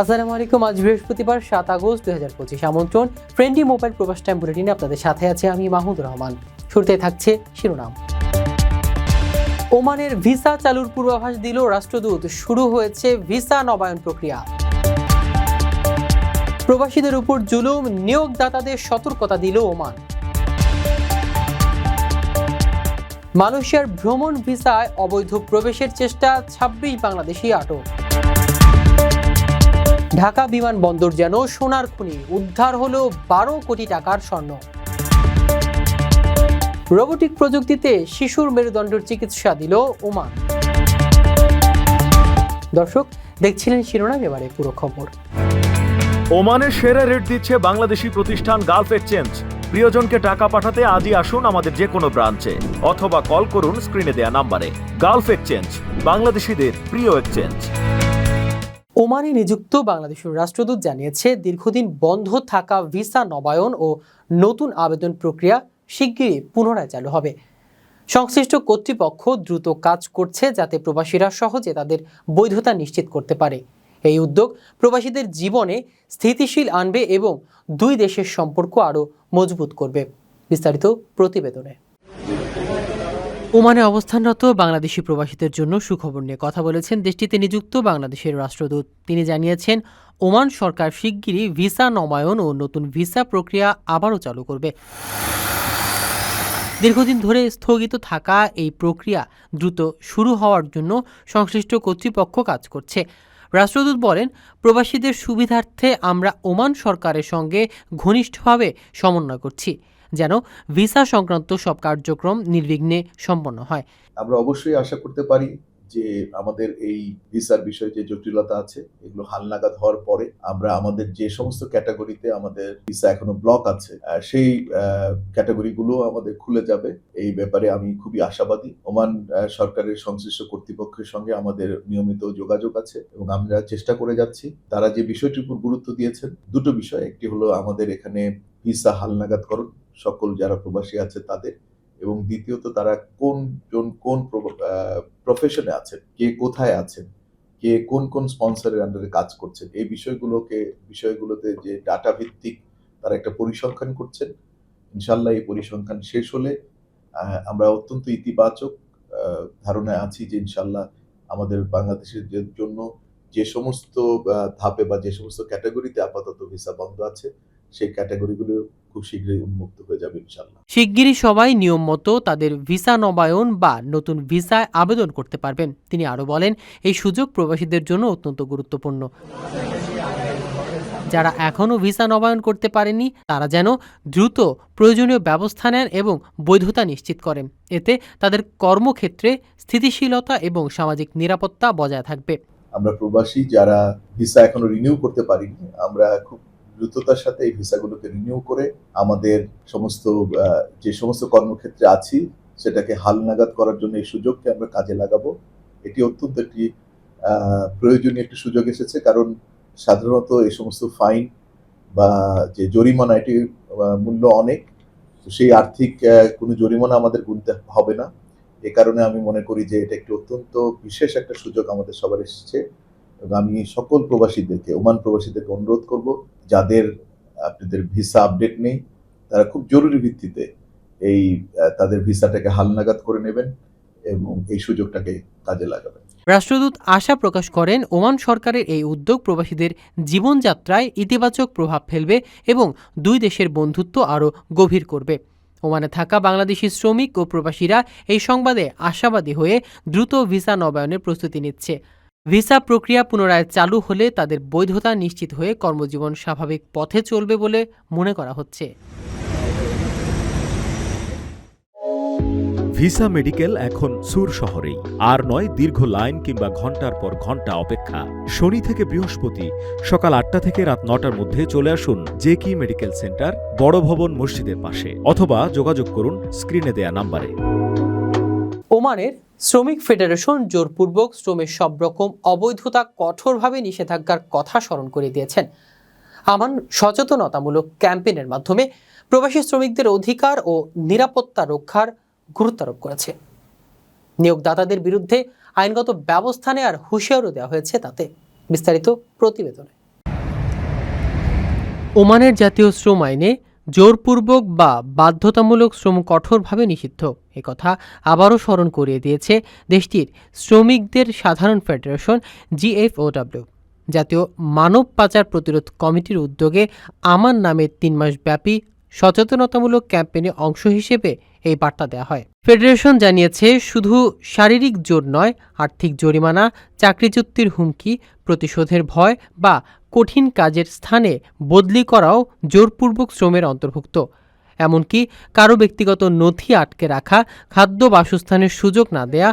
আসসালামু আলাইকুম, আজ বৃহস্পতিবার, সাত আগস্ট দুই হাজার পঁচিশ আমন্ত্রণ। ফ্রেন্ডলি মোবাইল প্রবাস টাইম বুলেটিনে আপনাদের সাথে আছে আমি মাহমুদুর রহমান। শুরুতে থাকছে শিরোনাম। ওমানের ভিসা চালুর পূর্বাভাস দিল রাষ্ট্রদূত। শুরু হয়েছে ভিসা নবায়ন প্রক্রিয়া। প্রবাসীদের উপর জুলুম, নিয়োগদাতাদের সতর্কতা দিল ওমান। মালয়েশিয়ার ভ্রমণ ভিসায় অবৈধ প্রবেশের চেষ্টা ২৬ বাংলাদেশি আটক। ঢাকা বিমানবন্দর যেন সোনার খনি, উদ্ধার হলো বারো কোটি টাকার স্বর্ণ। রোবোটিক প্রযুক্তিতে শিশুর মেরুদণ্ডের চিকিৎসা দিল ওমান। দর্শক, দেখছিলেন শিরোনাম, এবারে পুরো খবর। ওমানের সেরা রেট দিচ্ছে বাংলাদেশি প্রতিষ্ঠান গালফ এক্সচেঞ্জ। প্রিয়জনকে টাকা পাঠাতে আজই আসুন আমাদের যে কোনো ব্রাঞ্চে, অথবা কল করুন স্ক্রিনে দেয়া নাম্বারে। গালফ এক্সচেঞ্জ, বাংলাদেশিদের প্রিয় এক্সচেঞ্জ। ওমানে নিযুক্ত বাংলাদেশের রাষ্ট্রদূত জানিয়েছে, দীর্ঘদিন বন্ধ থাকা ভিসা নবায়ন ও নতুন আবেদন প্রক্রিয়া শিগগিরই পুনরায় চালু হবে। সংশ্লিষ্ট কর্তৃপক্ষ দ্রুত কাজ করছে যাতে প্রবাসীরা সহজে তাদের বৈধতা নিশ্চিত করতে পারে। এই উদ্যোগ প্রবাসীদের জীবনে স্থিতিশীল আনবে এবং দুই দেশের সম্পর্ক আরও মজবুত করবে। বিস্তারিত প্রতিবেদনে। ওমানে অবস্থানরত বাংলাদেশি প্রবাসীদের জন্য সুখবর নিয়ে কথা বলেছেন দেশটিতে নিযুক্ত বাংলাদেশের রাষ্ট্রদূত। তিনি জানিয়েছেন, ওমান সরকার শিগগিরই ভিসা নবায়ন ও নতুন ভিসা প্রক্রিয়া আবারও চালু করবে। দীর্ঘদিন ধরে স্থগিত থাকা এই প্রক্রিয়া দ্রুত শুরু হওয়ার জন্য সংশ্লিষ্ট কর্তৃপক্ষ কাজ করছে। রাষ্ট্রদূত বলেন, প্রবাসীদের সুবিধার্থে আমরা ওমান সরকারের সঙ্গে ঘনিষ্ঠভাবে সমন্বয় করছি। যেন ভিসা সংক্রান্ত সব কার্যক্রম নির্বিঘ্নে সম্পন্ন হয়। আমরা অবশ্যই আশা করতে পারি যে আমাদের এই ভিসার বিষয়ে যে জটিলতা আছে, এগুলো হালনাগাদ হওয়ার পরে আমরা আমাদের যে সমস্ত ক্যাটাগরিতে আমাদের ভিসা এখনও ব্লক আছে সেই ক্যাটাগরিগুলো আমাদের খুলে যাবে। এই ব্যাপারে আমি খুবই আশাবাদী। ওমান সরকারের সংশ্লিষ্ট কর্তৃপক্ষের সঙ্গে আমাদের নিয়মিত যোগাযোগ আছে এবং আমরা চেষ্টা করে যাচ্ছি। তারা যে বিষয়টির উপর গুরুত্ব দিয়েছেন, দুটো বিষয়। একটি হলো আমাদের এখানে ভিসা হালনাগাদ হালনাগাদকরণ সকল যারা প্রবাসী আছে তাদের, এবং দ্বিতীয়ত তারা কোন জন, কোন প্রফেশনে আছেন, কে কোথায় আছেন, কে কোন কোন স্পন্সরের আন্ডারে কাজ করছেন, এই বিষয়গুলোকে, বিষয়গুলোতে যে ডাটা ভিত্তিক তারা একটা পরিসংখ্যান করছেন ইনশাল্লাহ এই পরিসংখ্যান শেষ হলে আমরা অত্যন্ত ইতিবাচক ধারণায় আছি যে ইনশাল্লাহ আমাদের বাংলাদেশের জন্য যে সমস্ত ধাপে বা যে সমস্ত ক্যাটাগরিতে আপাতত ভিসা বন্ধ আছে, সেই ক্যাটাগরিগুলো খুব শীঘ্রই উন্মুক্ত হয়ে যাবে ইনশাল্লাহ শিগগিরই সবাই নিয়ম মতো তাদের ভিসা নবায়ন বা নতুন ভিসায় আবেদন করতে পারবেন। তিনি আরও বলেন এই সুযোগ প্রবাসীদের জন্য অত্যন্ত গুরুত্বপূর্ণ। যারা এখনও ভিসা নবায়ন করতে পারেনি তারা যেন দ্রুত প্রয়োজনীয় ব্যবস্থা নেন এবং বৈধতা নিশ্চিত করেন। এতে তাদের কর্মক্ষেত্রে স্থিতিশীলতা এবং সামাজিক নিরাপত্তা বজায় থাকবে। আমরা প্রবাসী যারা ভিসা এখনও রিনিউ করতে পারিনি আমরা খুব দ্রুততার সাথে এই ভিসাগুলোকে রিনিউ করে আমাদের সমস্ত যে সমস্ত কর্মক্ষেত্রে আছি, সেটাকে হালনাগাদ করার জন্য এই সুযোগকে আমরা কাজে লাগাবো। এটি অত্যন্ত একটি প্রয়োজনীয় একটি সুযোগ এসেছে, কারণ সাধারণত এই সমস্ত ফাইন বা যে জরিমানা, এটি মূল্য অনেক। সেই আর্থিক কোনো জরিমানা আমাদের গুনতে হবে না। এ কারণে আমি মনে করি যে এটা একটি অত্যন্ত বিশেষ একটা সুযোগ আমাদের সবার এসেছে। এবং আমি সকল প্রবাসীদেরকে, ওমান প্রবাসীদেরকে অনুরোধ করব যাদের, আপনাদের ভিসা আপডেট নেই, তারা খুব জরুরি ভিত্তিতে এই তাদের ভিসাটাকে হালনাগাদ করে নেবেন এবং এই সুযোগটাকে কাজে লাগাবেন। রাষ্ট্রদূত আশা প্রকাশ করেন, ওমান সরকারের এই উদ্যোগ প্রবাসীদের জীবনযাত্রায় ইতিবাচক প্রভাব ফেলবে এবং দুই দেশের বন্ধুত্ব আরও গভীর করবে। ওমানে থাকা বাংলাদেশি শ্রমিক ও প্রবাসীরা এই সংবাদে আশাবাদী হয়ে দ্রুত ভিসা নবায়নের প্রস্তুতি নিচ্ছে। ভিসা প্রক্রিয়া পুনরায় চালু হলে তাদের বৈধতা নিশ্চিত হয়ে কর্মজীবন স্বাভাবিক পথে চলবে বলে মনে করা হচ্ছে। ভিসা মেডিকেল এখন সুর শহরেই। আর নয়, দীর্ঘ লাইন কিংবা ঘণ্টার পর ঘণ্টা অপেক্ষা। শনি থেকে বৃহস্পতি সকাল আটটা থেকে রাত নটার মধ্যে চলে আসুন জেকি মেডিকেল সেন্টার বড় ভবন মসজিদের পাশে। অথবা যোগাযোগ করুন স্ক্রিনে দেয়া নাম্বারে। ওমানের শ্রমিক ফেডারেশন জোরপূর্বক শ্রমের সব রকম অবৈধতা কঠোরভাবে নিষেধাজ্ঞার কথা স্মরণ করে দিয়েছেন। আমান সচেতনতামূলক ক্যাম্পেইনের মাধ্যমে প্রবাসী শ্রমিকদের অধিকার ও নিরাপত্তা রক্ষার গুরুত্বারোপ করেছে। নিয়োগদাতাদের বিরুদ্ধে আইনগত ব্যবস্থা নেওয়ার হুঁশিয়ারও দেওয়া হয়েছে তাতে। বিস্তারিত প্রতিবেদনে। ওমানের জাতীয় শ্রম আইনে জোরপূর্বক বা বাধ্যতামূলক শ্রম কঠোরভাবে নিষিদ্ধ। কথা আবারও স্মরণ করিয়ে দিয়েছে দেশটির শ্রমিকদের সাধারণ ফেডারেশন জিএফওডাব্লিউ জাতীয় মানব পাচার প্রতিরোধ কমিটির উদ্যোগে আমার নামে তিন মাস ব্যাপী সচেতনতামূলক ক্যাম্পেইনে অংশ হিসেবে এই বার্তা দেওয়া হয়। ফেডারেশন জানিয়েছে, শুধু শারীরিক জোর নয়, আর্থিক জরিমানা চাকরিচ্যুতির হুমকি, প্রতিশোধের ভয় বা কঠিন কাজের স্থানে বদলি করাও জোরপূর্বক শ্রমের অন্তর্ভুক্ত। এমনকি কারও ব্যক্তিগত নথি আটকে রাখা, খাদ্য বাসস্থানের সুযোগ না দেয়া।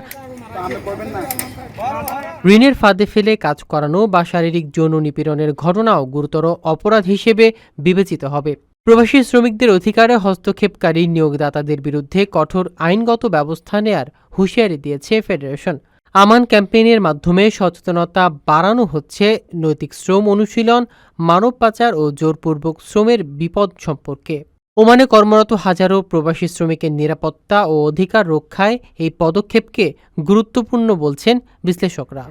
ঋণের ফাঁদে ফেলে কাজ করানো বা শারীরিক যৌন নিপীড়নের ঘটনাও গুরুতর অপরাধ হিসেবে বিবেচিত হবে। প্রবাসী শ্রমিকদের অধিকারে হস্তক্ষেপকারী নিয়োগদাতাদের বিরুদ্ধে কঠোর আইনগত ব্যবস্থা নেয়ার হুঁশিয়ারি দিয়েছে ফেডারেশন। আমান ক্যাম্পেইনের মাধ্যমে সচেতনতা বাড়ানো হচ্ছে নৈতিক শ্রম অনুশীলন, মানব পাচার ও জোরপূর্বক শ্রমের বিপদ সম্পর্কে। ওমানে কর্মরত হাজারো প্রবাসী শ্রমিকের নিরাপত্তা ও অধিকার রক্ষায় এই পদক্ষেপকে গুরুত্বপূর্ণ বলছেন বিশ্লেষকরা।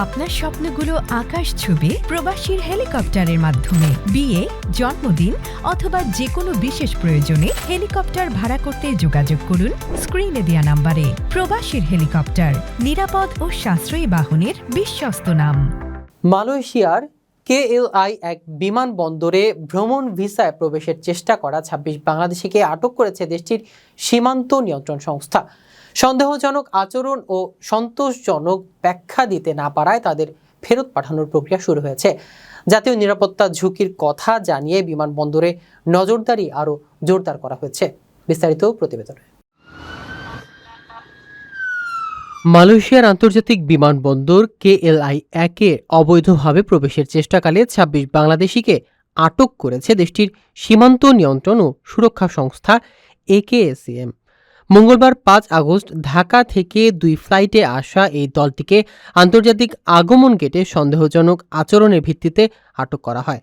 আপনার স্বপ্নগুলো আকাশ ছুবে প্রবাসীর হেলিকপ্টারের মাধ্যমে। বিয়ে, জন্মদিন অথবা যে কোনো বিশেষ প্রয়োজনে হেলিকপ্টার ভাড়া করতে যোগাযোগ করুন স্ক্রিনে দেওয়া নাম্বারে। প্রবাসীর হেলিকপ্টার, নিরাপদ ও সাশ্রয়ী বাহনের বিশ্বস্ত নাম। মালয়েশিয়ার কেএলআই এক বিমানবন্দরে ভ্রমণ ভিসায় প্রবেশের চেষ্টা করা ছাব্বিশ বাংলাদেশিকে আটক করেছে দেশটির সীমান্ত নিয়ন্ত্রণ সংস্থা। সন্দেহজনক আচরণ ও সন্তোষজনক ব্যাখ্যা দিতে না পারায় তাদের ফেরত পাঠানোর প্রক্রিয়া শুরু হয়েছে। জাতীয় নিরাপত্তা ঝুঁকির কথা জানিয়ে বিমানবন্দরে নজরদারি আরও জোরদার করা হয়েছে। বিস্তারিত প্রতিবেদনে। মালয়েশিয়ার আন্তর্জাতিক বিমানবন্দর কেএলআই একে অবৈধভাবে প্রবেশের চেষ্টাকালে ছাব্বিশ বাংলাদেশিকে আটক করেছে দেশটির সীমান্ত নিয়ন্ত্রণ ও সুরক্ষা সংস্থা একেএসিএম মঙ্গলবার পাঁচ আগস্ট ঢাকা থেকে দুই ফ্লাইটে আসা এই দলটিকে আন্তর্জাতিক আগমন গেটে সন্দেহজনক আচরণের ভিত্তিতে আটক করা হয়।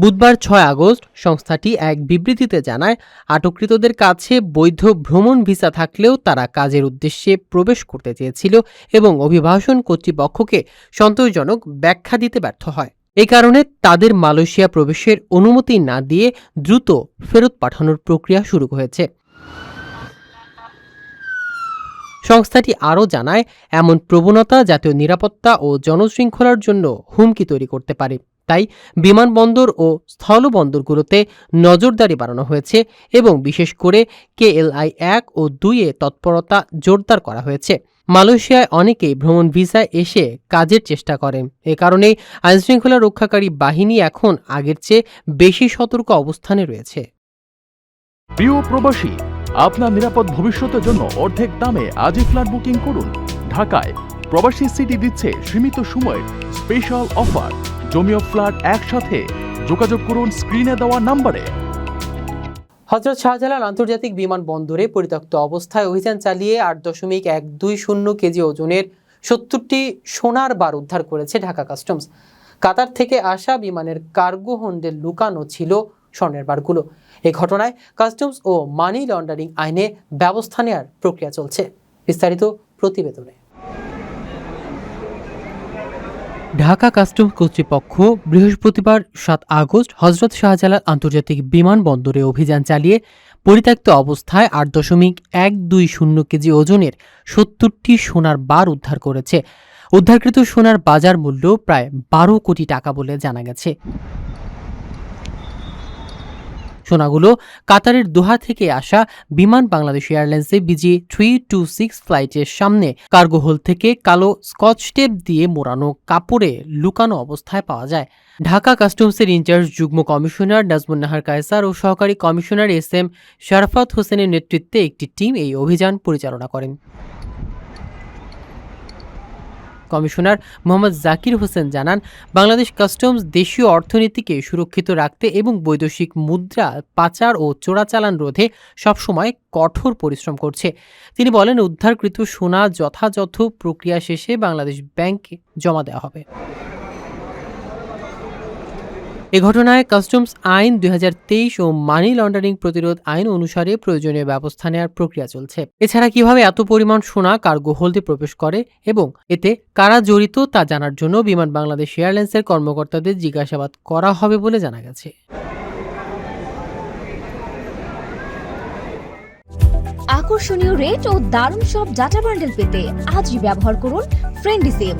বুধবার ছয় আগস্ট সংস্থাটি এক বিবৃতিতে জানায়, আটককৃতদের কাছে বৈধ ভ্রমণ ভিসা থাকলেও তারা কাজের উদ্দেশ্যে প্রবেশ করতে চেয়েছিল এবং অভিবাসন কর্তৃপক্ষকে সন্তোষজনক ব্যাখ্যা দিতে ব্যর্থ হয়। এই কারণে তাদের মালয়েশিয়া প্রবেশের অনুমতি না দিয়ে দ্রুত ফেরত পাঠানোর প্রক্রিয়া শুরু হয়েছে। সংস্থাটি আরও জানায়, এমন প্রবণতা জাতীয় নিরাপত্তা ও জনশৃঙ্খলার জন্য হুমকি তৈরি করতে পারে। তাই বিমানবন্দর ও স্থলবন্দরগুলোতে নজরদারি বাড়ানো হয়েছে এবং বিশেষ করে কেএলআই এক ও দুইয়ে তৎপরতা জোরদার করা হয়েছে। মালয়েশিয়ায় অনেকেই ভ্রমণ ভিসায় এসে কাজের চেষ্টা করেন। এ কারণে আইনশৃঙ্খলা রক্ষাকারী বাহিনী এখন আগের চেয়ে বেশি সতর্ক অবস্থানে রয়েছে। প্রিয় প্রবাসী, আপনার নিরাপদ ভবিষ্যতের জন্য অর্ধেক দামে আজই ফ্ল্যাট বুকিং করুন। ঢাকায় প্রবাসী সিটি দিচ্ছে সীমিত সময়ের স্পেশাল অফার। জমিও ফ্ল্যাট একসাথে যোগাযোগ করুন স্ক্রিনে দেওয়া নাম্বারে। হজরত শাহজালাল আন্তর্জাতিক বিমানবন্দরে পরিত্যক্ত অবস্থায় অভিযান চালিয়ে আট দশমিক এক দুই শূন্য কেজি ওজনের সত্তরটি সোনার বার উদ্ধার করেছে ঢাকা কাস্টমস। কাতার থেকে আসা বিমানের কার্গো হোন্ডে লুকানো ছিল স্বর্ণের বারগুলো। এই ঘটনায় কাস্টমস ও মানি লন্ডারিং আইনে ব্যবস্থা নেওয়ার প্রক্রিয়া চলছে। বিস্তারিত প্রতিবেদনে। ঢাকা কাস্টম কর্তৃপক্ষ বৃহস্পতিবার সাত আগস্ট হজরত শাহজালাল আন্তর্জাতিক বিমানবন্দরে অভিযান চালিয়ে পরিত্যক্ত অবস্থায় আট দশমিক এক দুই শূন্য কেজি ওজনের সত্তরটি সোনার বার উদ্ধার করেছে। উদ্ধারকৃত সোনার বাজার মূল্য প্রায় বারো কোটি টাকা বলে জানা গেছে। সোনাগুলো কাতারের দোহা থেকে আসা বিমান বাংলাদেশ এয়ারলাইন্সে বিজি থ্রি টু সিক্স ফ্লাইটের সামনে কার্গো হোল থেকে কালো স্কচ টেপ দিয়ে মোড়ানো কাপড়ে লুকানো অবস্থায় পাওয়া যায়। ঢাকা কাস্টমসের ইনচার্জ যুগ্ম কমিশনার নাজমুন নাহার কায়সার ও সহকারী কমিশনার এস এম শারফাত হোসেনের নেতৃত্বে একটি টিম এই অভিযান পরিচালনা করেন। কমিশনার মোহাম্মদ জাকির হোসেন জানান, বাংলাদেশ কাস্টমস দেশীয় অর্থনীতিকে সুরক্ষিত রাখতে এবং বৈদেশিক মুদ্রা, পাচার ও চোরাচালান রোধে সবসময় কঠোর পরিশ্রম করছে। তিনি বলেন, উদ্ধারকৃত সোনা যথাযথ প্রক্রিয়া শেষে বাংলাদেশ ব্যাংকে জমা দেওয়া হবে। এ ঘটনায় কাস্টমস আইন দুই হাজার তেইশ ও মানি লন্ডারিং প্রতিরোধ আইন অনুসারে প্রয়োজনীয় ব্যবস্থা নেওয়ার প্রক্রিয়া চলছে। এছাড়া কীভাবে এত পরিমাণ সোনা কার্গো হোল্ডে প্রবেশ করে এবং এতে কারা জড়িত তা জানার জন্য বিমান বাংলাদেশ এয়ারলাইন্সের কর্মকর্তাদের জিজ্ঞাসাবাদ করা হবে বলে জানা গেছে। আকর্ষণীয় রেট ও দারুণ সব ডাটা বান্ডেল পেতে আজই ব্যবহার করুন ফ্রেন্ডি সিম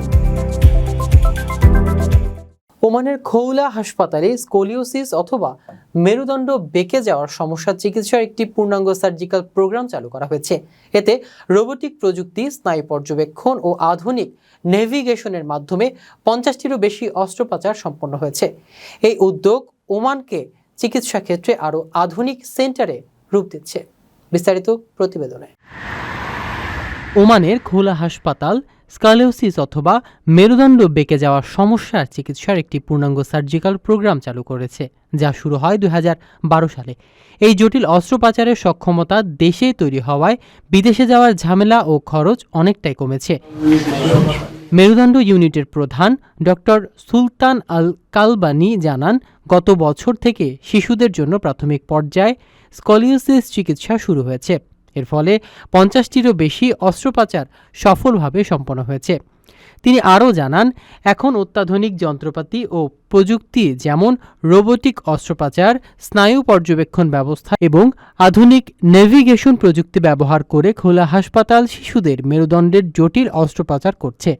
ওমানের খৌলা হাসপাতালে স্কোলিওসিস অথবা মেরুদণ্ড বেঁকে যাওয়ার সমস্যা চিকিৎসার একটি পূর্ণাঙ্গ সার্জিক্যাল প্রোগ্রাম চালু করা হয়েছে। এতে রোবোটিক প্রযুক্তি, স্নায়ু পর্যবেক্ষণ ও আধুনিক নেভিগেশনের মাধ্যমে পঞ্চাশটিরও বেশি অস্ত্রোপচার সম্পন্ন হয়েছে। এই উদ্যোগ ওমানকে চিকিৎসা ক্ষেত্রে আরও আধুনিক সেন্টারে রূপ দিচ্ছে। বিস্তারিত প্রতিবেদনে। ওমানের খোলা হাসপাতাল স্কালিওসিস অথবা মেরুদণ্ড বেঁকে যাওয়ার সমস্যার চিকিৎসার একটি পূর্ণাঙ্গ সার্জিক্যাল প্রোগ্রাম চালু করেছে, যা শুরু হয় দুই হাজার বারো সালে। এই জটিল অস্ত্রোপচারের সক্ষমতা দেশে তৈরি হওয়ায় বিদেশে যাওয়ার ঝামেলা ও খরচ অনেকটাই কমেছে। মেরুদণ্ড ইউনিটের প্রধান ডক্টর সুলতান আল কালবানি জানান, গত বছর থেকে শিশুদের জন্য প্রাথমিক পর্যায়ে স্কলিওসিস চিকিৎসা শুরু হয়েছে। এর ফলে পঞ্চাশটিরও বেশি অস্ত্রোপচার সফলভাবে সম্পন্ন হয়েছে। তিনি আরও জানান, এখন অত্যাধুনিক যন্ত্রপাতি ও প্রযুক্তি যেমন রোবোটিক অস্ত্রোপচার, স্নায়ু পর্যবেক্ষণ ব্যবস্থা এবং আধুনিক নেভিগেশন প্রযুক্তি ব্যবহার করে খোলা হাসপাতাল শিশুদের মেরুদণ্ডের জটিল অস্ত্রোপচার করছে।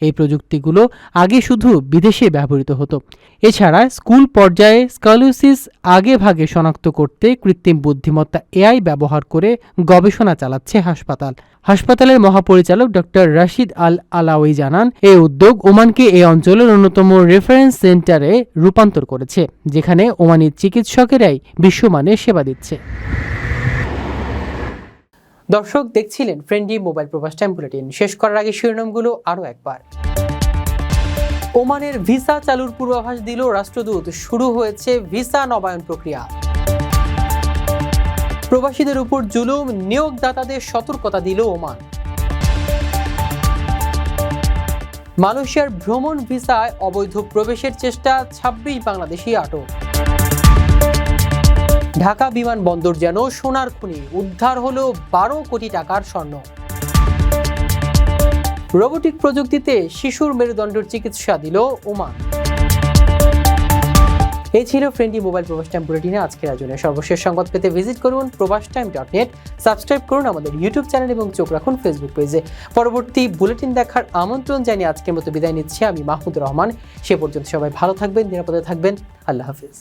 এই প্রযুক্তিগুলো আগে শুধু বিদেশে ব্যবহৃত হতো। এছাড়া স্কুল পর্যায়ে স্কলিওসিস আগে ভাগে শনাক্ত করতে কৃত্রিম বুদ্ধিমত্তা এআই ব্যবহার করে গবেষণা চালাচ্ছে হাসপাতাল। হাসপাতালের মহাপরিচালক ডক্টর রাশিদ আল আলাওই জানান এই উদ্যোগ ওমানকে এই অঞ্চলের অন্যতম রেফারেন্স সেন্টারে রূপান্তর করেছে, যেখানে ওমানের চিকিৎসকেরাই বিশ্বমানের সেবা দিচ্ছে। দর্শক, দেখছিলেন ফ্রেন্ডলি মোবাইল প্রবাস টাইম বুলেটিন শেষ করার আগে শিরোনামগুলো আরও একবার। ওমানের ভিসা চালুর পূর্বাভাস দিল রাষ্ট্রদূত। শুরু হয়েছে ভিসা নবায়ন প্রক্রিয়া। প্রবাসীদের উপর জুলুম, নিয়োগদাতাদের সতর্কতা দিল ওমান। মালয়েশিয়ার ভ্রমণ ভিসায় অবৈধ প্রবেশের চেষ্টা ২৬ বাংলাদেশি আটক। ঢাকা বিমানবন্দর যেন সোনার খুনি, উদ্ধার হলো বারো কোটি টাকার স্বর্ণ। রোবোটিক প্রযুক্তিতে শিশুর মেরুদণ্ডের চিকিৎসা দিল ওমান। এই ছিল ফ্রেন্ডলি মোবাইল প্রবাস টাইম বুলেটিনে আজকের আয়োজনে সর্বশেষ সংবাদ পেতে ভিজিট করুন প্রবাস টাইম ডট নেট সাবস্ক্রাইব করুন আমাদের ইউটিউব চ্যানেল এবং চোখ রাখুন ফেসবুক পেজে পরবর্তী বুলেটিন দেখার আমন্ত্রণ জানিয়ে আজকের মতো বিদায় নিচ্ছি। আমি মাহমুদুর রহমান, সে পর্যন্ত সবাই ভালো থাকবেন, নিরাপদে থাকবেন। আল্লাহ হাফিজ।